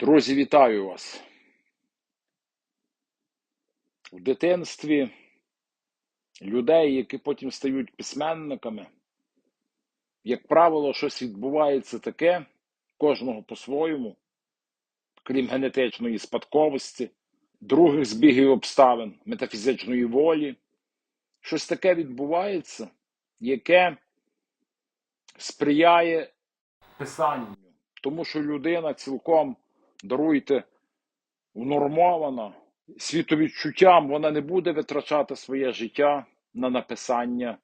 Друзі, вітаю вас. В дитинстві людей, які потім стають письменниками, як правило, щось відбувається таке, кожного по-своєму, крім генетичної спадковості, других збігів обставин, метафізичної волі. Щось таке відбувається, яке сприяє писанню. Тому що людина цілком, даруйте, унормована світовідчуттям, вона не буде витрачати своє життя на написання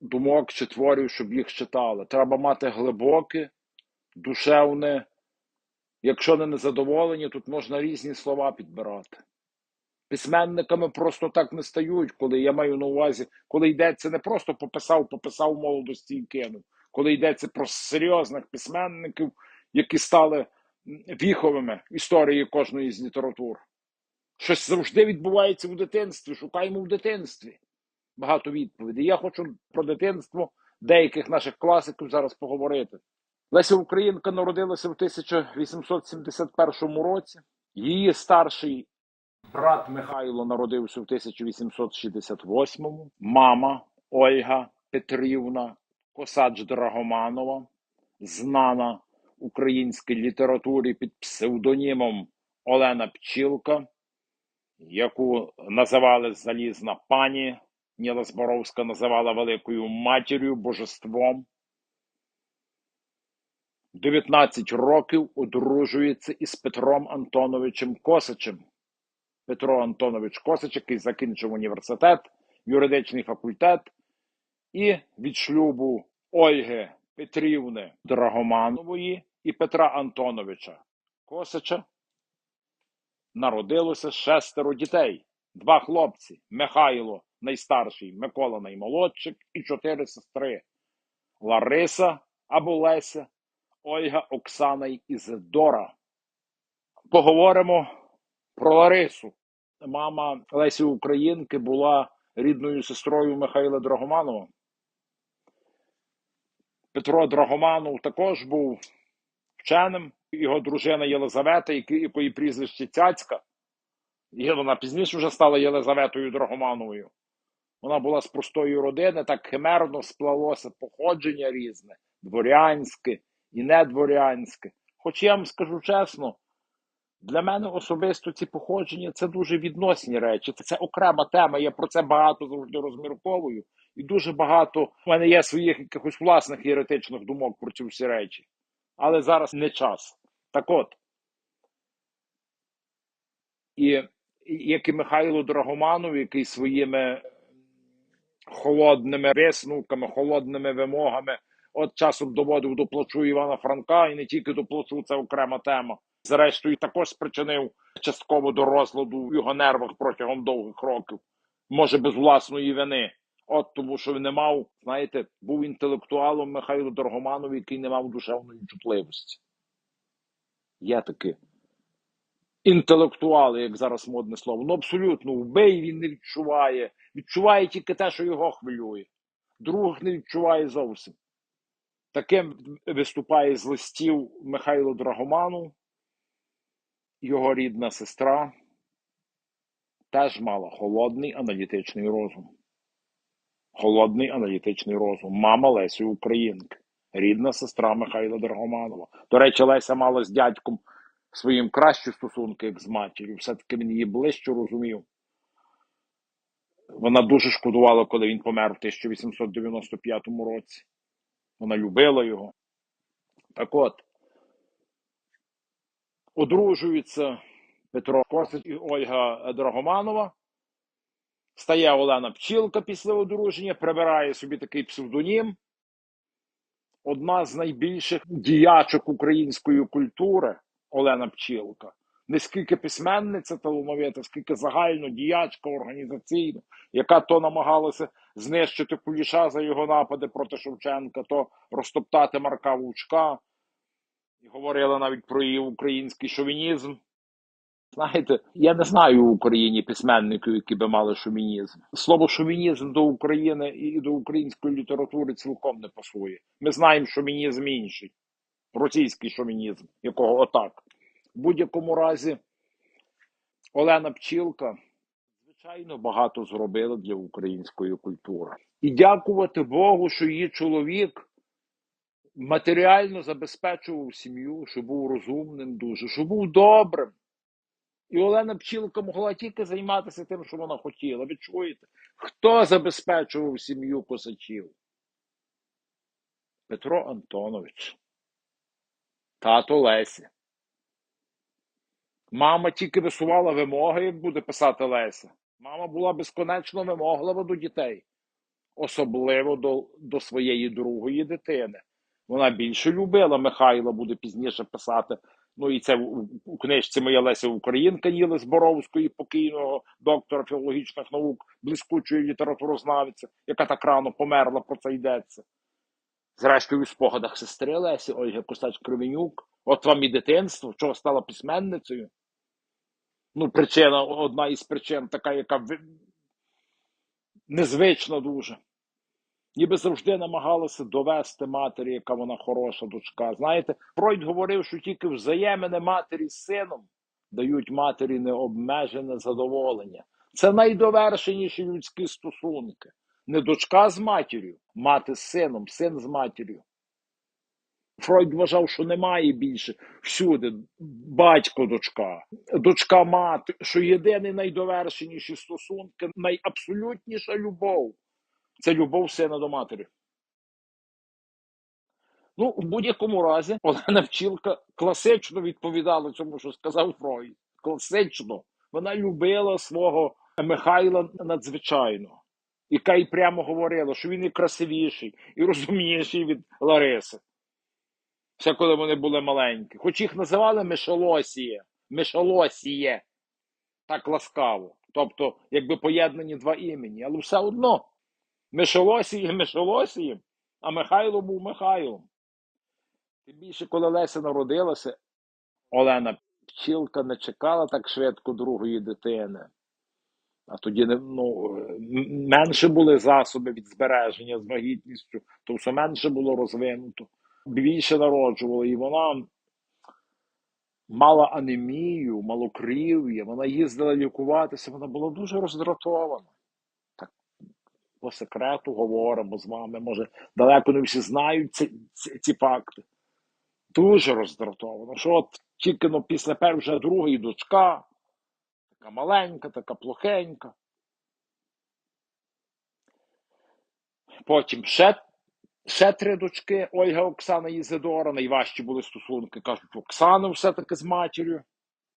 думок чи творів, щоб їх читали. Треба мати глибоке, душевне. Якщо не незадоволені, тут можна різні слова підбирати. Письменниками просто так не стають, коли я маю на увазі, коли йдеться не просто пописав, пописав молодості і кинув, коли йдеться про серйозних письменників, які стали віховими історії кожної з літератур. Щось завжди відбувається в дитинстві, шукаємо в дитинстві. Багато відповідей. Я хочу про дитинство деяких наших класиків зараз поговорити. Леся Українка народилася в 1871 році. Її старший брат Михайло народився в 1868. Мама Ольга Петрівна Косач Драгоманова, знана українській літературі під псевдонімом Олена Пчілка, яку називали Залізна пані. Ніла Зборовська називала Великою матір'ю, божеством. 19 років одружується із Петром Антоновичем Косачем. Петро Антонович Косач, який закінчив університет, юридичний факультет, і від шлюбу Ольги Петрівни Драгоманової і Петра Антоновича Косача народилося шестеро дітей. Два хлопці Михайло найстарший, Микола наймолодшик і чотири сестри Лариса або Леся, Ольга, Оксана і Ізидора. Поговоримо про Ларису. Мама Лесі Українки була рідною сестрою Михайла Драгоманова. Петро Драгоманов також був вченим. Його дружина Єлизавета, якої прізвище Цяцька. І вона пізніше вже стала Єлизаветою Драгомановою. Вона була з простої родини, так химерно сплалося походження різне, дворянське і недворянське. Хоч я вам скажу чесно, для мене особисто ці походження це дуже відносні речі. Це окрема тема. Я про це багато завжди розмірковую. І дуже багато в мене є своїх якихось власних єретичних думок про ці всі речі. Але зараз не час. Так от. І як і Михайло Драгоманов, який своїми холодними висновками, холодними вимогами, от часом доводив до плачу Івана Франка, і не тільки до плачу, це окрема тема. Зрештою, також спричинив частково до розладу в його нервах протягом довгих років, може без власної вини. От тому, що він не мав, знаєте, був інтелектуалом Михайло Драгоманов, який не мав душевної чутливості. Є таке інтелектуали, як зараз модне слово. Ну абсолютно вбий він не відчуває. Відчуває тільки те, що його хвилює. Других не відчуває зовсім. Таким виступає з листів Михайло Драгоману, його рідна сестра теж мала холодний аналітичний розум. Холодний аналітичний розум. Мама Лесі Українки, рідна сестра Михайла Драгоманова. До речі, Леся мала з дядьком своїм кращі стосунки, як з матір'ю. Все-таки він її ближче розумів. Вона дуже шкодувала, коли він помер в 1895 році. Вона любила його. Так от, одружуються Петро Косич і Ольга Драгоманова. Стає Олена Пчілка після одруження, прибирає собі такий псевдонім. Одна з найбільших діячок української культури Олена Пчілка. Не скільки письменниця талановита, скільки загально діячка організаційна, яка то намагалася знищити Куліша за його напади проти Шевченка, то розтоптати Марка Вучка. І говорила навіть про її український шовінізм. Знаєте, я не знаю в Україні письменників, які би мали шовінізм. Слово шовінізм до України і до української літератури цілком не пасує. Ми знаємо шовінізм інший. російський шовінізм, якого отак. В будь-якому разі, Олена Пчілка, звичайно, багато зробила для української культури. І дякувати Богу, що її чоловік матеріально забезпечував сім'ю, що був розумним дуже, що був добрим. І Олена Пчілка могла тільки займатися тим, що вона хотіла. Ви чуєте? Хто забезпечував сім'ю косачів? Петро Антонович, тато Лесі. Мама тільки висувала вимоги, як буде писати Леся. Мама була безконечно вимоглива до дітей, особливо до, до своєї другої дитини. Вона більше любила Михайла, буде пізніше писати. Ну і це у, книжці Моя Леся Українка Ніли Зборовської, покійного доктора філологічних наук, блискучої літературознавиця, яка так рано померла, про це йдеться. Зрештою, у спогадах сестри Лесі Ольги Косач Кривенюк, от вам і дитинство, чого стала письменницею. Ну, причина, одна із причин, така, яка ви- незвична дуже. Ніби завжди намагалася довести матері, яка вона хороша дочка. Знаєте, Фройд говорив, що тільки взаємини матері з сином дають матері необмежене задоволення. Це найдовершеніші людські стосунки. Не дочка з матір'ю, мати з сином, син з матір'ю. Фройд вважав, що немає більше всюди батько, дочка, дочка мати, що єдині найдовершеніші стосунки, найабсолютніша любов це любов сина до матері. Ну, в будь-якому разі, Олена Пчілка класично відповідала цьому, що сказав Фройд. Класично. Вона любила свого Михайла надзвичайно. Яка й прямо говорила, що він і красивіший, і розумніший від Лариси. Ще коли вони були маленькі. Хоч їх називали Мишолосіє. Мишолосіє. Так ласкаво. Тобто, якби поєднані два імені. Але все одно. Мишолосіє Мишолосієм, а Михайло був Михайлом. Тим більше, коли Леся народилася, Олена Пчілка не чекала так швидко другої дитини. А тоді ну, менше були засоби від збереження з вагітністю, то все менше було розвинуто. Більше народжували, і вона мала анемію, малокрів'я, вона їздила лікуватися, вона була дуже роздратована. По секрету говоримо з вами, може, далеко не всі знають ці, ці, ці факти. Дуже роздратована. Що от тільки ну, після першої другої дочка, така маленька, така плохенька. Потім ще, ще три дочки, Ольга, Оксана і Ізидора. Найважчі були стосунки, кажуть, Оксана все-таки з матір'ю.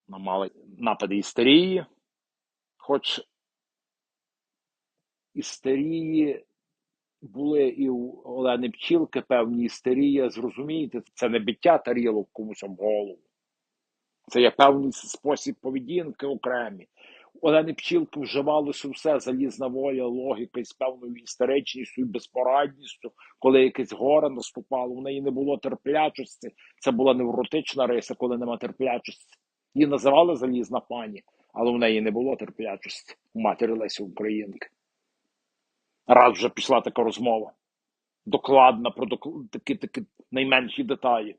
Вона мала напади істерії. Хоч істерії були і у Олени Пчілки певні істерія, зрозумієте, це не биття тарілок комусь об голову. Це є певний спосіб поведінки окремі. У Олени Пчілки вживалося все залізна воля, логіка із певною істеричністю і безпорадністю, коли якесь горе наступало, у неї не було терплячості. Це була невротична риса, коли нема терплячості. Її називали залізна пані, але в неї не було терплячості у матері Лесі Українки. Раз вже пішла така розмова. Докладна про докл... такі, такі найменші деталі.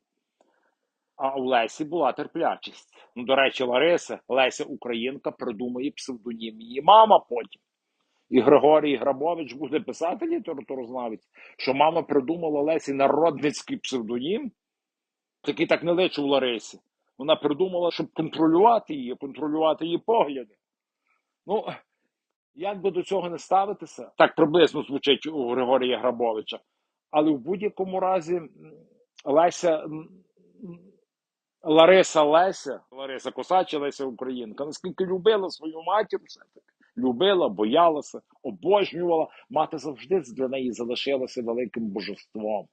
А у Лесі була терплячість. Ну, до речі, Лариса, Леся Українка, придумає псевдонім її мама потім. І Григорій Грабович буде писати літературознавець, що мама придумала Лесі народницький псевдонім, який так не личив Ларисі. Вона придумала, щоб контролювати її, контролювати її погляди. Ну, як би до цього не ставитися, так приблизно звучить у Григорія Грабовича. Але в будь-якому разі Леся, Лариса Леся, Лариса Косача, Леся Українка, наскільки любила свою матір, все-таки любила, боялася, обожнювала. Мати завжди для неї залишилася великим божеством.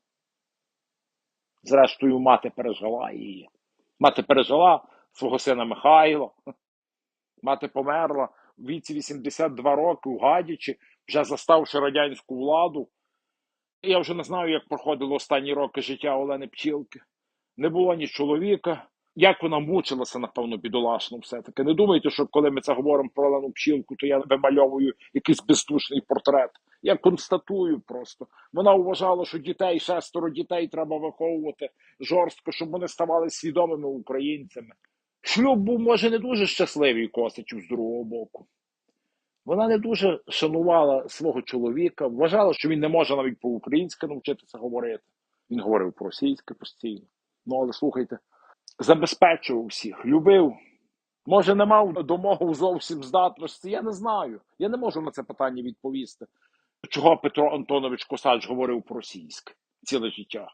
Зрештою, мати пережила її. Мати пережила свого сина Михайла. Мати померла віці 82 роки у Гадячі, вже заставши радянську владу. Я вже не знаю, як проходило останні роки життя Олени Пчілки. Не було ні чоловіка. Як вона мучилася, напевно, бідолашно все-таки. Не думайте, що коли ми це говоримо про Олену Пчілку, то я вимальовую якийсь бездушний портрет Я констатую просто. Вона вважала, що дітей, шестеро дітей треба виховувати жорстко, щоб вони ставали свідомими українцями. Шлюб був, може, не дуже щасливий Косачів з другого боку. Вона не дуже шанувала свого чоловіка, вважала, що він не може навіть по-українськи навчитися говорити. Він говорив по-російськи постійно. Ну, але слухайте, забезпечував всіх, любив. Може, не мав домогу зовсім здатності. Я не знаю. Я не можу на це питання відповісти. Чого Петро Антонович Косач говорив по-російськи ціле життя?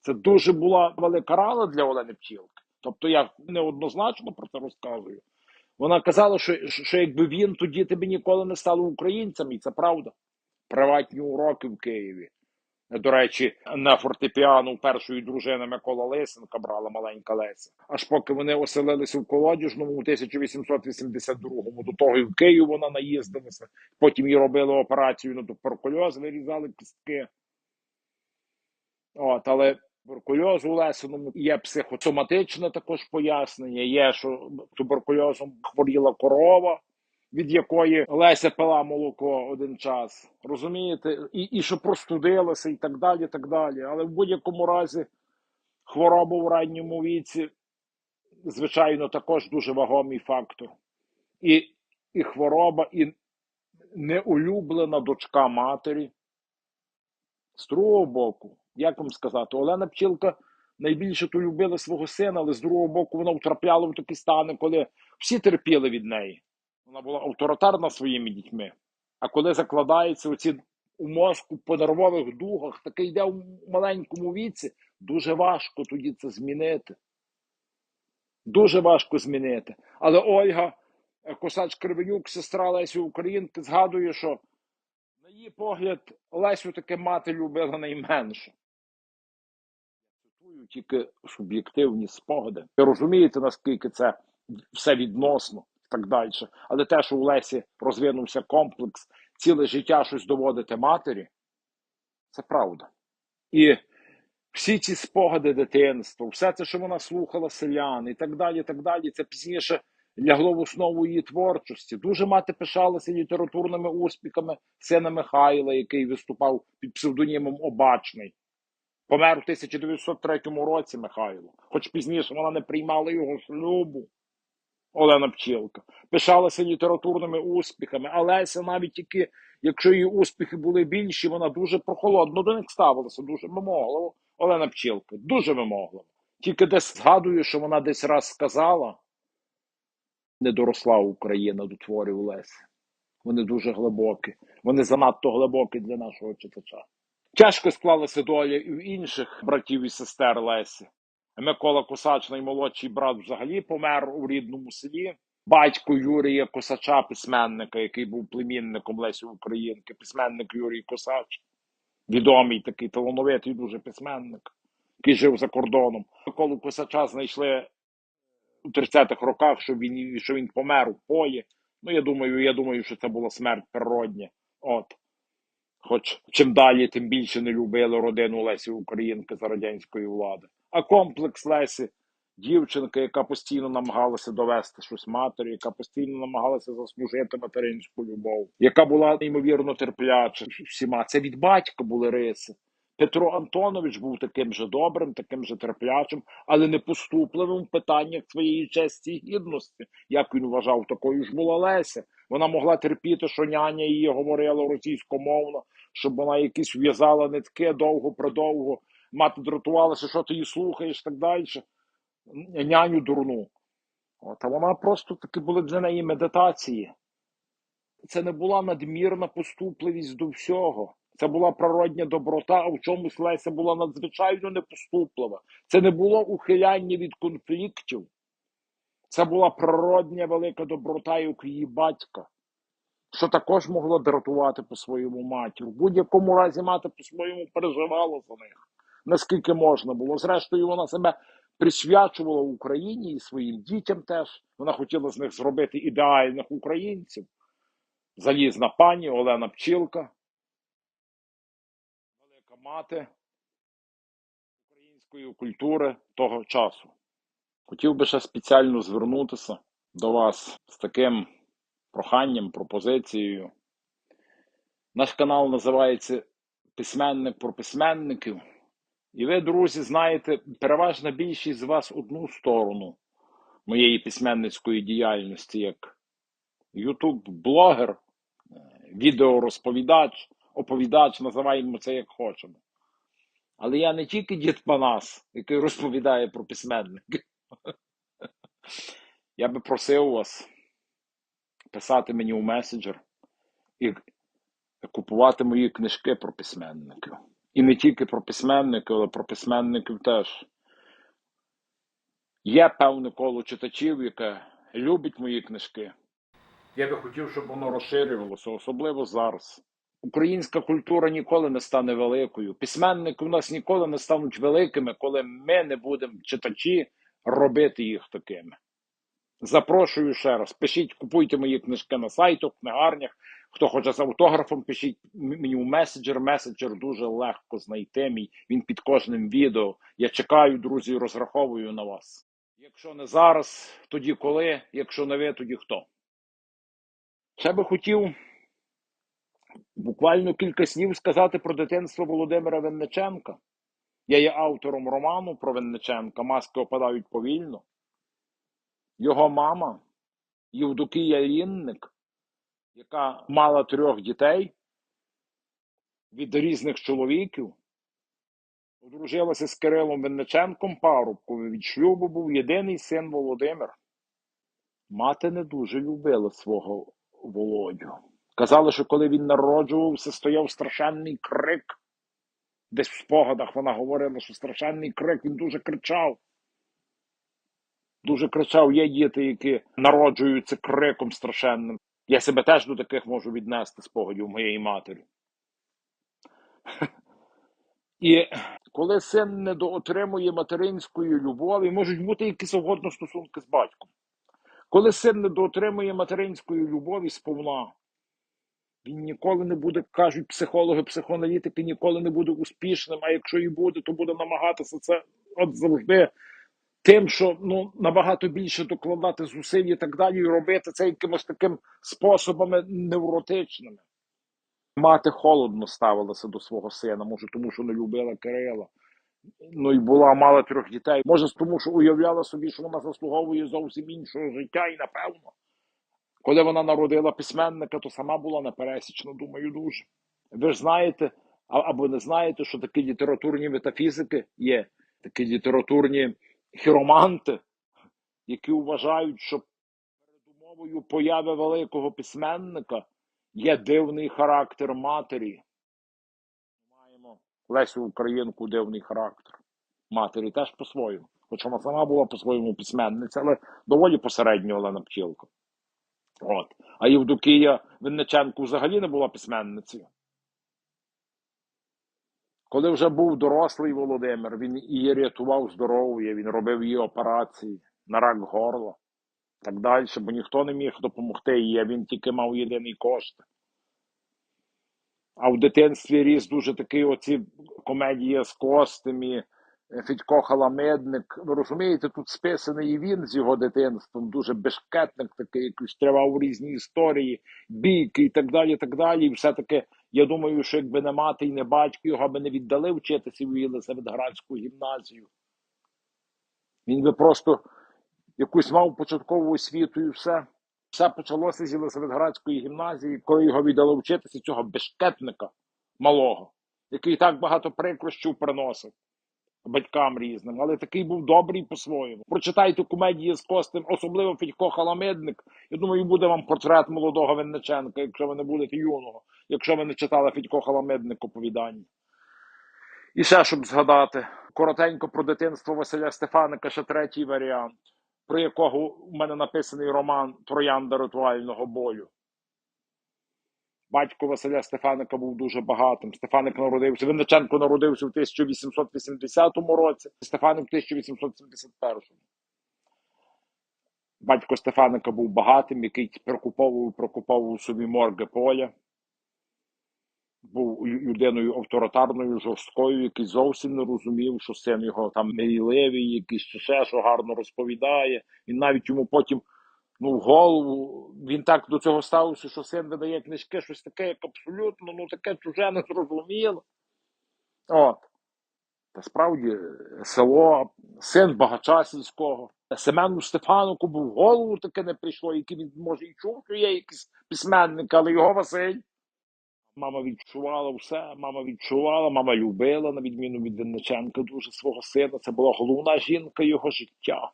Це дуже була велика рана для Олени Пчілки. Тобто я неоднозначно про це розказую. Вона казала, що, що якби він, то діти б ніколи не стали українцями, і це правда. Приватні уроки в Києві. До речі, на фортепіано першої дружини Микола Лисенка брала маленька Леся. Аж поки вони оселилися в Колодіжному у 1882-му. До того і в Київ вона наїздилася. Потім їй робили операцію на туберкульоз, вирізали кістки. От, але туберкульоз у є психосоматичне також пояснення. Є, що туберкульозом хворіла корова від якої Леся пила молоко один час. Розумієте? І і що простудилася, і так далі. так далі. Але в будь-якому разі хвороба в ранньому віці, звичайно, також дуже вагомий фактор. І, І хвороба, і неулюблена дочка матері. З другого боку, як вам сказати, Олена Пчілка найбільше то любила свого сина, але з другого боку вона втрапляла в такі стани, коли всі терпіли від неї. Вона була авторитарна своїми дітьми. А коли закладається оці у мозку по нервових дугах, таке йде у маленькому віці, дуже важко тоді це змінити. Дуже важко змінити. Але Ольга е, Косач Кривенюк, сестра Лесі Українки, згадує, що, на її погляд, Лесю таке мати любила найменше. Тільки суб'єктивні спогади. Ви розумієте, наскільки це все відносно так далі. Але те, що у Лесі розвинувся комплекс, ціле життя щось доводити матері, це правда. І всі ці спогади дитинства, все це, що вона слухала селян і так далі, так далі, це пізніше лягло в основу її творчості. Дуже мати пишалася літературними успіхами сина Михайла, який виступав під псевдонімом Обачний. Помер у 1903 році Михайло, хоч пізніше вона не приймала його шлюбу. Олена Пчілка, пишалася літературними успіхами, Алеся навіть тільки, якщо її успіхи були більші, вона дуже прохолодно до них ставилася, дуже вимогливо. Олена Пчілка, дуже вимогливо. Тільки десь згадую, що вона десь раз сказала, не доросла Україна до творів Лесі. Вони дуже глибокі, вони занадто глибокі для нашого читача. Тяжко склалася доля і в інших братів і сестер Лесі. Микола Косач, наймолодший брат, взагалі помер у рідному селі. Батько Юрія Косача, письменника, який був племінником Лесі Українки, письменник Юрій Косач, відомий такий талановитий дуже письменник, який жив за кордоном. Миколу Косача знайшли у 30-х роках, що він що він помер у пої. Ну, я думаю, я думаю, що це була смерть природня. От. Хоч чим далі, тим більше не любили родину Лесі Українки за радянської влади. А комплекс Лесі, дівчинка, яка постійно намагалася довести щось матері, яка постійно намагалася заслужити материнську любов, яка була неймовірно терпляча всіма. Це від батька були риси. Петро Антонович був таким же добрим, таким же терплячим, але не поступливим в питаннях своєї честі і гідності. Як він вважав, такою ж була Леся. Вона могла терпіти, що няня її говорила російськомовно, щоб вона якісь в'язала нитки довго-продовго мати дратувалася, що ти її слухаєш, так далі. Няню дурну. От, А вона просто таки були для неї медитації. Це не була надмірна поступливість до всього. Це була природня доброта, а в чомусь Леся була надзвичайно непоступлива. Це не було ухиляння від конфліктів. Це була природня велика доброта як її батька, що також могло дратувати по своєму матір. В будь-якому разі мати по своєму переживала за них наскільки можна було. Зрештою, вона себе присвячувала Україні і своїм дітям теж. Вона хотіла з них зробити ідеальних українців. Залізна пані Олена Пчілка, велика мати української культури того часу. Хотів би ще спеціально звернутися до вас з таким проханням, пропозицією. Наш канал називається Письменник про письменників. І ви, друзі, знаєте, переважна більшість з вас одну сторону моєї письменницької діяльності, як ютуб-блогер, відеорозповідач, оповідач, називаємо це як хочемо. Але я не тільки дід Панас, який розповідає про письменників. Я би просив вас писати мені у меседжер і купувати мої книжки про письменників. І не тільки про письменників, але про письменників теж. Є певне коло читачів, яке любить мої книжки. Я би хотів, щоб воно розширювалося, особливо зараз. Українська культура ніколи не стане великою. Письменники у нас ніколи не стануть великими, коли ми не будемо читачі робити їх такими. Запрошую ще раз. Пишіть, купуйте мої книжки на сайтах, книгарнях. Хто хоче з автографом, пишіть мені у меседжер. Меседжер дуже легко знайти мій. Він під кожним відео. Я чекаю, друзі, розраховую на вас. Якщо не зараз, тоді коли? Якщо не ви, тоді хто? Ще би хотів буквально кілька слів сказати про дитинство Володимира Винниченка. Я є автором роману про Винниченка Маски опадають повільно. Його мама Євдокія Лінник, яка мала трьох дітей від різних чоловіків, одружилася з Кирилом Винниченком парубком. Від шлюбу був єдиний син Володимир. Мати не дуже любила свого Володю. Казали, що коли він народжувався, стояв страшенний крик. Десь в спогадах вона говорила, що страшенний крик, він дуже кричав. Дуже кричав, є діти, які народжуються криком страшенним. Я себе теж до таких можу віднести спогадів моєї матері. І коли син недоотримує материнської любові, можуть бути які завгодно стосунки з батьком. Коли син недоотримує материнської любові сповна, він ніколи не буде, кажуть психологи, психоаналітики, ніколи не буде успішним, а якщо і буде, то буде намагатися це от завжди тим, що ну, набагато більше докладати зусиль і так далі, і робити це якимось таким способами невротичними. Мати холодно ставилася до свого сина, може, тому що не любила Кирила. Ну і була мала трьох дітей. Може, тому що уявляла собі, що вона заслуговує зовсім іншого життя, і напевно. Коли вона народила письменника, то сама була непересічна, думаю, дуже. Ви ж знаєте, або не знаєте, що такі літературні метафізики є, такі літературні хіроманти, які вважають, що передумовою появи великого письменника є дивний характер матері. Маємо Лесю Українку дивний характер. Матері теж по-своєму. Хоча вона сама була по-своєму письменниця, але доволі посередньо Олена Пчілка. От. А Євдокія Винниченко взагалі не була письменницею. Коли вже був дорослий Володимир, він її рятував здоров'я, він робив її операції на рак горла так далі, бо ніхто не міг допомогти їй, а він тільки мав єдиний кошт. А в дитинстві ріс дуже такий оці комедія з костями, Федько Халамедник. Ви розумієте, тут списаний і він з його дитинством, дуже бешкетник такий, якийсь тривав різні історії, бійки і так далі. так далі. І все-таки, я думаю, що якби не мати і не батько, його би не віддали вчитися в Єлисаветградську гімназію. Він би просто якусь мав початкову освіту і все. Все почалося з Єлисаветградської гімназії, коли його віддали вчитися цього бешкетника малого, який так багато прикрощів приносив батькам різним, але такий був добрий по-своєму. Прочитайте комедії з Костем, особливо Федько Халамидник. Я думаю, буде вам портрет молодого Винниченка, якщо ви не будете юного, якщо ви не читали Федько Халамидник оповідання. І ще щоб згадати коротенько про дитинство Василя Стефаника, ще третій варіант, про якого у мене написаний роман Троянда ритуального бою. Батько Василя Стефаника був дуже багатим. Стефаник народився. Винниченко народився в 1880 році, Стефаник в 1871. Батько Стефаника був багатим, який прокуповував, прокуповував собі морги поля. Був людиною авторитарною, жорсткою, який зовсім не розумів, що син його там мрійливий, якийсь ще що гарно розповідає. Він навіть йому потім Ну, голову він так до цього ставився, що син видає книжки, щось таке, як абсолютно, ну таке чуже незрозуміло. От. Та справді село, син багача сільського. Семену Стефанику був в голову таке не прийшло, який він може і чув, що є якийсь письменник, але його Василь. Мама відчувала все, мама відчувала, мама любила, на відміну від Винниченка, дуже свого сина. Це була головна жінка його життя.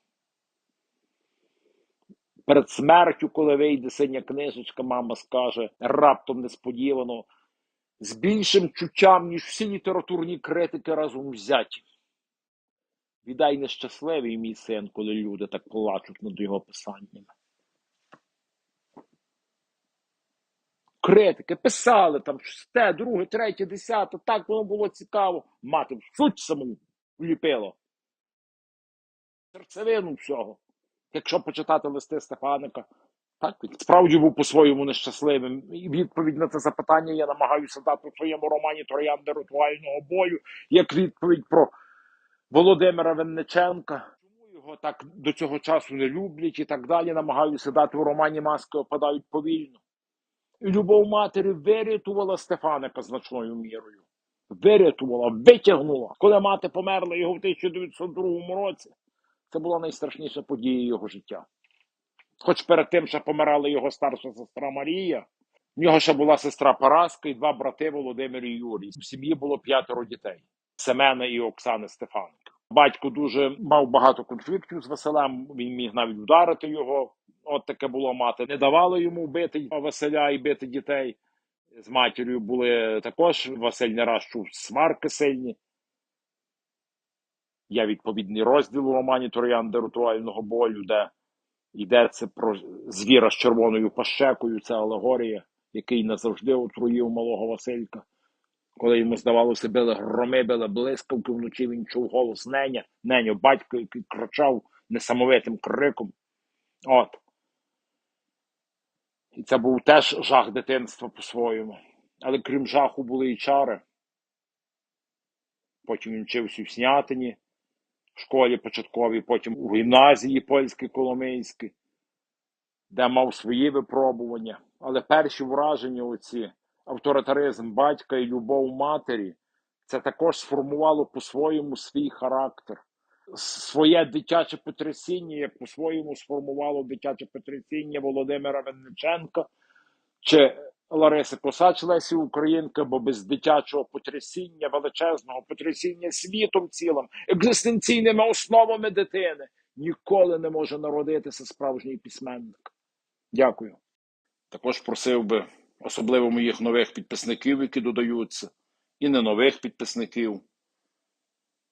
Перед смертю, коли вийде синя книжечка, мама скаже раптом несподівано, з більшим чуттям, ніж всі літературні критики разом взяті. Віддай нещасливий мій син, коли люди так плачуть над його писаннями. Критики писали там щось те, друге, третє, десяте, так воно було цікаво. Мати в суть саму вліпила. Серцевину всього. Якщо почитати листи Стефаника, так він справді був по-своєму нещасливим. І відповідь на це запитання я намагаюся дати в своєму романі Троянди ритуального бою, як відповідь про Володимира Винниченка. Його так до цього часу не люблять і так далі. Намагаюся дати у романі Маски опадають повільно. Любов матері вирятувала Стефаника значною мірою. Вирятувала, витягнула. Коли мати померла його в 1902 році, це була найстрашніша подія його життя. Хоч перед тим ще помирала його старша сестра Марія, в нього ще була сестра Параска і два брати Володимир і Юрій. В сім'ї було п'ятеро дітей Семена і Оксани Стефаник. Батько дуже мав багато конфліктів з Василем, він міг навіть вдарити його. От таке було мати. Не давало йому бити Василя і бити дітей. З матір'ю були також. Василь не раз чув сварки сильні. Є відповідний розділ у романі Троянди ритуального болю, де йдеться про звіра з червоною пащекою. Це алегорія, який назавжди отруїв малого Василька. Коли йому здавалося, били громи, били блискавки вночі, він чув голос Неня, Неню, батько, який кричав несамовитим криком. От. І це був теж жах дитинства по-своєму. Але крім жаху були і чари. Потім він вчився в Снятині, в школі початковій, потім у гімназії польській Коломийській, де мав свої випробування. Але перші враження, оці авторитаризм батька і любов матері, це також сформувало по-своєму свій характер. Своє дитяче потрясіння, як по-своєму сформувало дитяче потрясіння Володимира Винниченка чи Лариси Косач Лесі Українки, бо без дитячого потрясіння, величезного потрясіння світом цілим, екзистенційними основами дитини ніколи не може народитися справжній письменник. Дякую. Також просив би, особливо моїх нових підписників, які додаються, і не нових підписників,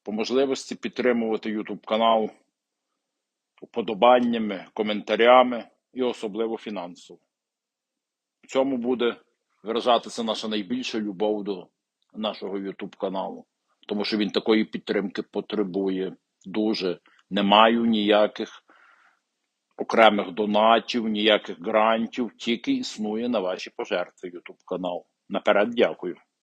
по можливості підтримувати YouTube канал уподобаннями, коментарями і особливо фінансово. В цьому буде виражатися наша найбільша любов до нашого YouTube каналу, тому що він такої підтримки потребує дуже. Не маю ніяких окремих донатів, ніяких грантів, тільки існує на ваші пожертви YouTube канал. Наперед дякую.